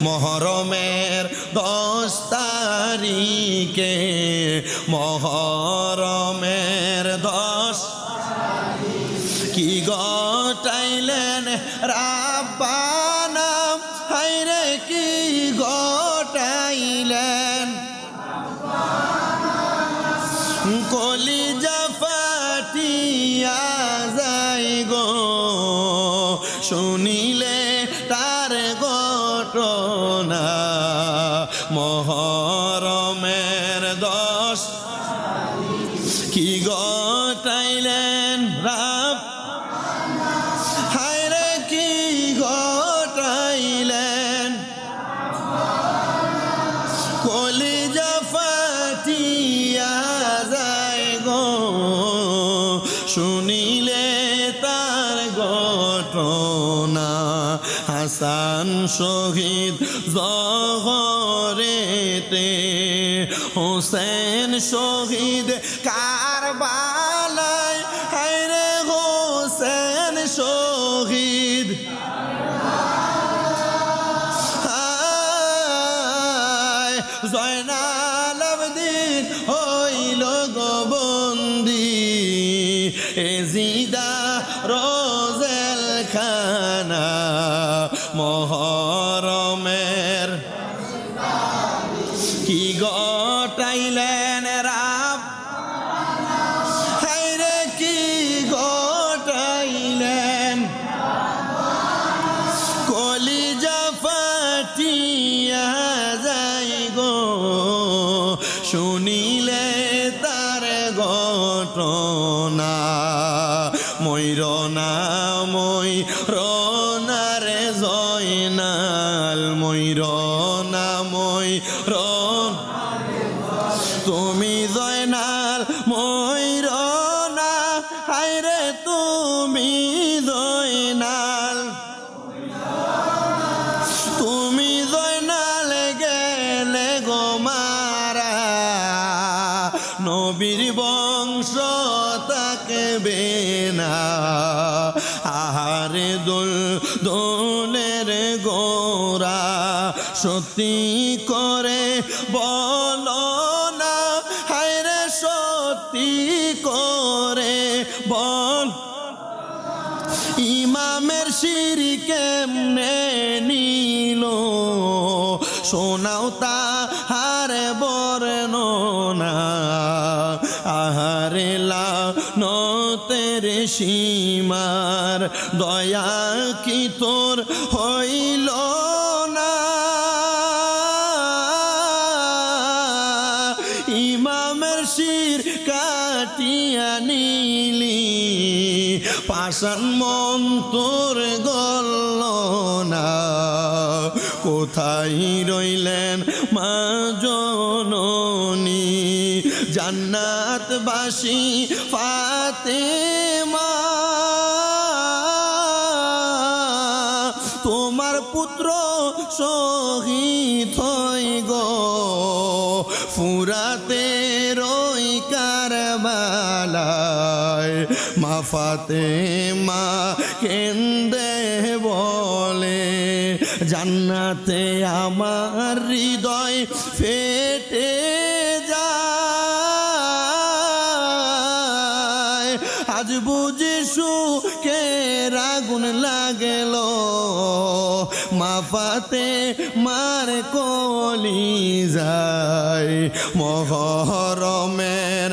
মহরমের দশ তারিখে, মহরমের দশ কি গটাইলেন রাব্বানা? হাইরে কি গটাইলেন কলিজা ফাটিয়া যাই গো শুনিলে মহরমের দশ। কি গটাইলেন রাব হায়রে কি গটাইলেন কলিজা ফাটিয়া যায় গো। শুনিলে হাসান শহীদ জহরেতে হোসেন শহীদ কারবালায়। হায়রে হোসেন শহীদ। জিদা রোজেল খানা মহরমের। কি গটাইলেন রাব? হাইরে কি গটাইলেন কলিজা ফাটিয়া যাই গো। শুনিলে তার ঘটনা জয়নাল ময়ূর না মই রন তুমি জয়নাল ময়ূর না হাইরে তুমি জয়নাল। তুমি জয়নাল গেলে গো মারা, নবীর বংশ তাকবে না। আহারে দোল গোরা সত্যি করে বলো না, হায়রে সত্যি করে বল। ইমামের শির কেমনে নিল? শোনাও তা হারে বর্ণনা। আহারে লা নতের সীমার দয়া কি তোর হইল কাটিয়া নিলি পাশান মন তোর গল না। কোথায় রইলেন মা জননী? জান্নাতবাসী মা তোমার পুত্র শহীদ হই গো ফুরাতে রই কারবালায় মা ফাতে মা কেন্দে বলে, জান্নাতে আমার হৃদয় ফেটে যায়। আজ বুঝি সুখে রাগুন লাগেল মাফাতে মার কলি যায় মহরমের